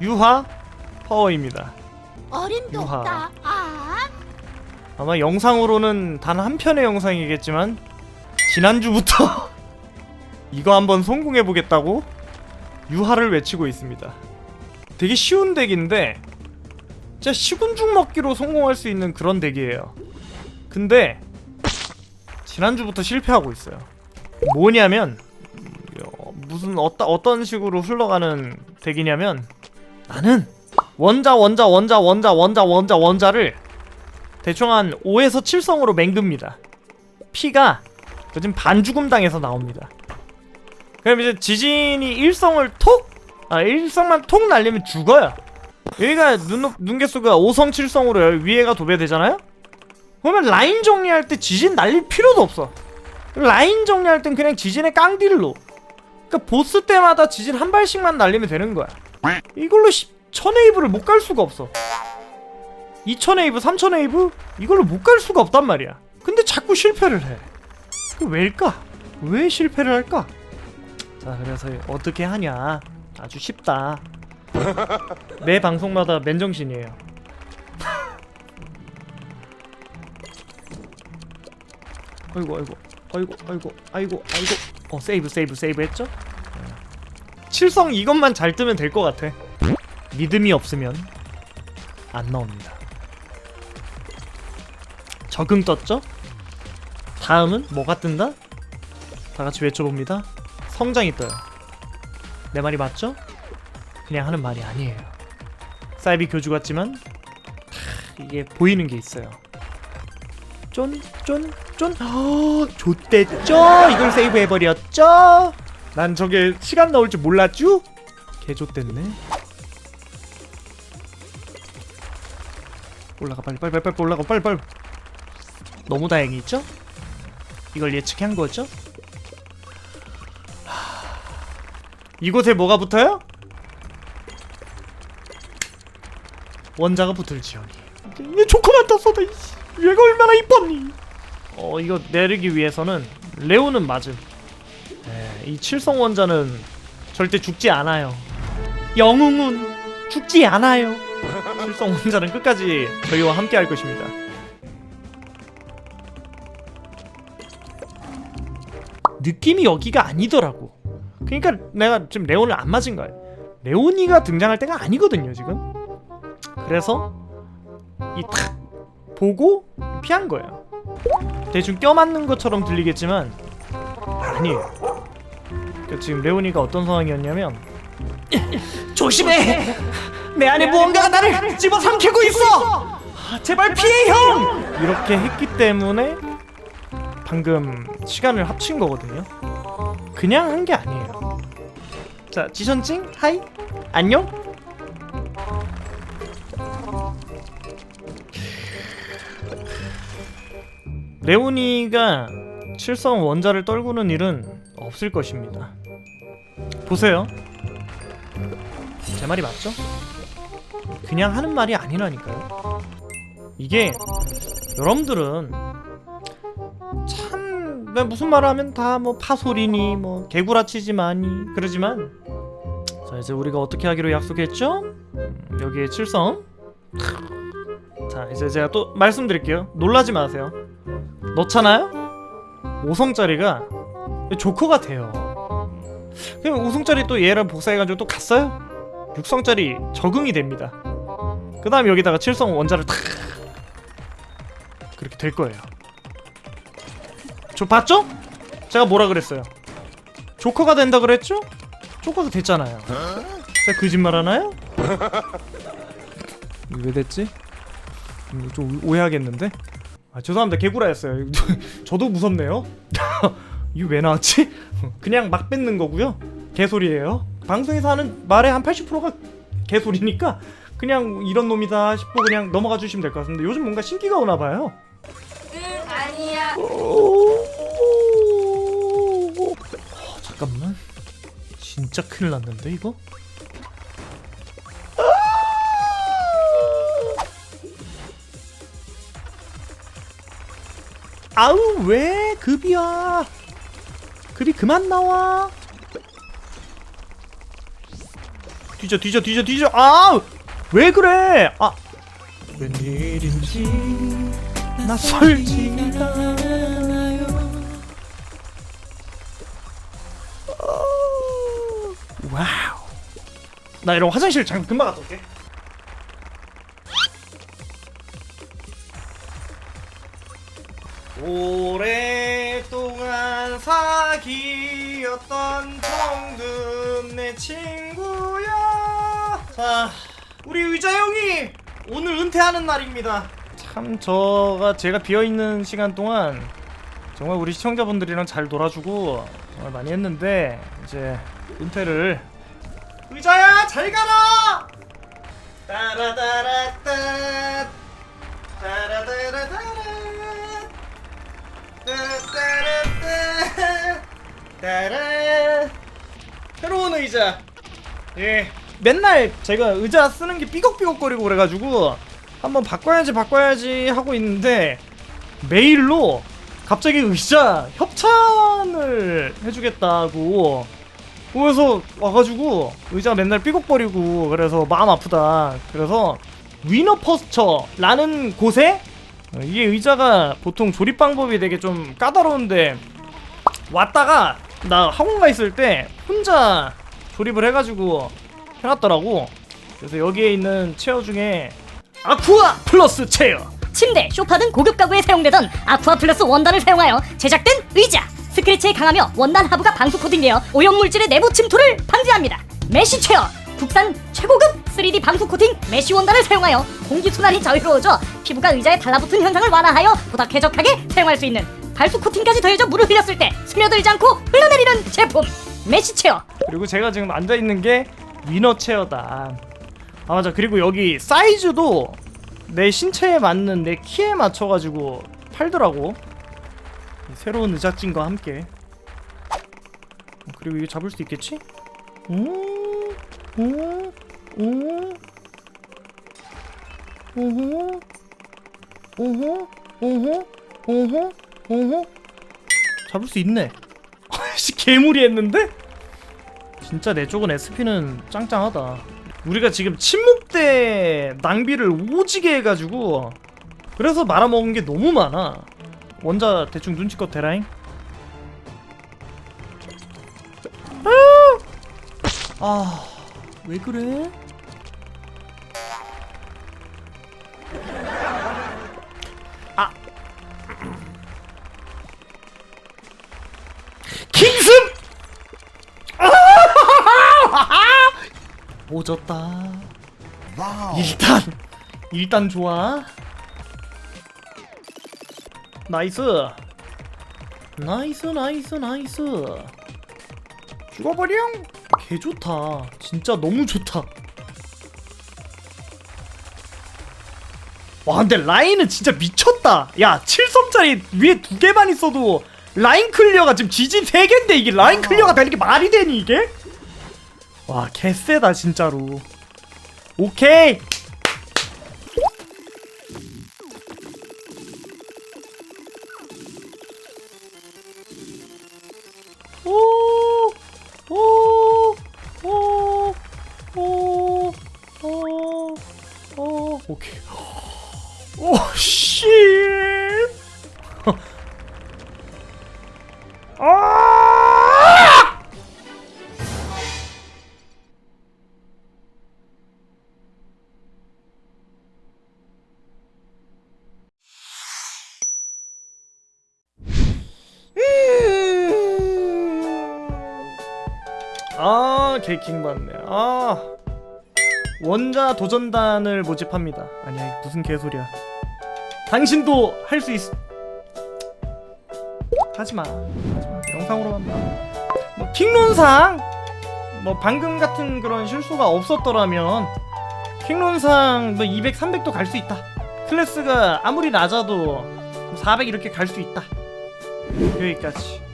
유하 파워입니다. 어림도 유하. 없다. 아, 아마 영상으로는 단 한 편의 영상이겠지만 지난주부터 이거 한번 성공해 보겠다고 유하를 외치고 있습니다. 되게 쉬운 덱인데 진짜 시군죽 먹기로 성공할 수 있는 그런 덱이에요. 근데 지난주부터 실패하고 있어요. 뭐냐면 어, 무슨 어따, 어떤 식으로 흘러가는 덱이냐면 나는 원자 원자 원자 원자 원자 원자 원자를 대충 한 5에서 7성으로 맹급니다. 피가 요즘 반죽음 당해서 나옵니다. 그럼 이제 지진이 1성을 톡! 아 1성만 톡 날리면 죽어요. 여기가 눈, 눈개수가 5성 7성으로 위에가 도배되잖아요? 그러면 라인 정리할 때 지진 날릴 필요도 없어. 라인 정리할 땐 그냥 지진의 깡딜로. 그러니까 보스 때마다 지진 한 발씩만 날리면 되는 거야. 이걸로 1000웨이브를 못 갈 수가 없어. 2000웨이브, 3000웨이브 이걸로 못 갈 수가 없단 말이야. 근데 자꾸 실패를 해. 그 왜일까? 왜 실패를 할까? 자, 그래서 어떻게 하냐? 아주 쉽다. 매 방송마다 맨정신이에요. 아이고 아이고 아이고 아이고 아이고 아이고 어 세이브 세이브 세이브 했죠? 칠성 이것만 잘 뜨면 될 것 같아. 믿음이 없으면 안 나옵니다. 적응 떴죠? 다음은 뭐가 뜬다? 다 같이 외쳐봅니다. 성장이 떠요. 내 말이 맞죠? 그냥 하는 말이 아니에요. 사이비 교주 같지만 하, 이게 보이는 게 있어요. 쫀, 쫀, 쫀. 어, 좆됐죠? 이걸 세이브 해버렸죠? 난 저게 시간 나올 줄 몰랐쥬? 개좆됐네. 올라가 빨리 빨리 빨리 올라가 빨리 빨리. 너무 다행이죠? 이걸 예측한 거죠? 하... 이곳에 뭐가 붙어요? 원자가 붙을지언니. 얘 조커만 떴어, 나. 얘가 얼마나 이뻤니? 어 이거 내리기 위해서는 레오는 맞음. 네, 이 칠성 원자는 절대 죽지 않아요. 영웅은 죽지 않아요. 칠성 원자는 끝까지 저희와 함께 할 것입니다. 느낌이 여기가 아니더라고. 그러니까 내가 지금 레온을 안 맞은 거야. 레온이가 등장할 때가 아니거든요, 지금. 그래서 이 탁 보고 피한 거예요. 대충 껴맞는 것처럼 들리겠지만 아니에요. 그러니까 지금 레온이가 어떤 상황이었냐면 조심해! 내 안에 무언가가 나를 집어삼키고 있어! 아, 제발 피해 형! 이렇게 했기 때문에 방금 시간을 합친 거거든요. 그냥 한 게 아니에요. 자, 지션찡 하이 안녕. 레오니가 칠성 원자를 떨구는 일은 없을 것입니다. 보세요. 제 말이 맞죠? 그냥 하는 말이 아니라니까요. 이게 여러분들은 참 무슨 말을 하면 다 뭐 파소리니 뭐 개구라치지마니 그러지만 자 이제 우리가 어떻게 하기로 약속했죠? 음, 여기에 칠성 자 이제 제가 또 말씀드릴게요 놀라지 마세요 넣잖아요? 5성짜리가 조커가 돼요 그럼 5성짜리 또 얘를 복사해가지고 또 갔어요? 6성짜리 적응이 됩니다 그 다음 여기다가 7성 원자를 탁 그렇게 될 거예요 저 봤죠? 제가 뭐라 그랬어요? 조커가 된다 그랬죠? 조커가 됐잖아요. 제가 거짓말 하나요? 왜 됐지? 좀 오해하겠는데? 아 죄송합니다 개구라였어요. 저도 무섭네요. 이거 왜 나왔지? 그냥 막 뱉는 거고요. 개소리예요. 방송에서 하는 말의 한 80%가 개소리니까 그냥 이런 놈이다 싶고 그냥 넘어가 주시면 될 것 같은데 요즘 뭔가 신기가 오나 봐요. 응, 아니야. 어, 잠깐만 진짜 큰일 났는데 이거? 아우 왜 급이야 급이 그만 나와. 뒤져 뒤져 뒤져 뒤져. 아 왜 그래? 아. 웬일인지 어, 와우. 나 이런 화장실 잠깐 금방 갔다 올게. 오 사귀었던 정든 내 친구야 자 우리 의자 형이 오늘 은퇴하는 날입니다. 참 저가 제가 비어있는 시간 동안 정말 우리 시청자분들이랑 잘 놀아주고 정말 많이 했는데 이제 은퇴를. 의자야 잘 가라 따라. 새로운 의자. 예. 맨날 제가 의자 쓰는 게 삐걱삐걱거리고 그래가지고 한번 바꿔야지 바꿔야지 하고 있는데 메일로 갑자기 의자 협찬을 해주겠다고 그래서 와가지고 의자가 맨날 삐걱거리고 그래서 마음 아프다. 그래서 위너 퍼스처라는 곳에 어, 이게 의자가 보통 조립 방법이 되게 좀 까다로운데 왔다가 나 학원 가 있을 때 혼자 조립을 해가지고 해놨더라고 그래서 여기에 있는 체어 중에 아쿠아 플러스 체어 침대, 소파 등 고급 가구에 사용되던 아쿠아 플러스 원단을 사용하여 제작된 의자. 스크래치에 강하며 원단 하부가 방수 코팅되어 오염물질의 내부 침투를 방지합니다. 메쉬 체어. 국산 최고급 3D 방수 코팅 메쉬 원단을 사용하여 공기 순환이 자유로워져 피부가 의자에 달라붙은 현상을 완화하여 보다 쾌적하게 사용할 수 있는 발수 코팅까지 더해져 물을 흘렸을 때 스며들지 않고 흘러내리는 제품 메쉬 체어. 그리고 제가 지금 앉아 있는 게 위너 체어다. 아 맞아. 그리고 여기 사이즈도 내 신체에 맞는 내 키에 맞춰가지고 팔더라고. 이 새로운 의자찐과 함께. 어, 그리고 이거 잡을 수 있겠지? 오, 오, 오, 오호, 오호, 오호, 오호, 오호. 잡을 수 있네. 씨 개무리 했는데? 진짜 내 쪽은 SP는 짱짱하다. 우리가 지금 침묵대 낭비를 오지게 해가지고 그래서 말아먹은 게 너무 많아. 원자 대충 눈치껏 대라잉. 아, 왜 그래? 킹승! 오졌다. 일단 일단 좋아. 나이스. 나이스 나이스 나이스. 죽어버려. 개 좋다. 진짜 너무 좋다. 와 근데 라인은 진짜 미쳤다. 야 7섬짜리 위에 두 개만 있어도 라인 클리어가 지금 지진 3개인데 이게 라인 클리어가 되는 게 말이 되니 이게? 와 개쎄다 진짜로. 오케이! 오케이. 오씨 아! 아, 개킹 받네. 아. 원자 도전단을 모집합니다. 아니야, 무슨 개소리야. 당신도 할 수 있. 하지 마. 하지 마. 영상으로만 봐. 뭐 킹론상 뭐 방금 같은 그런 실수가 없었더라면 킹론상 뭐 200, 300도 갈 수 있다. 클래스가 아무리 낮아도 400 이렇게 갈 수 있다. 여기까지.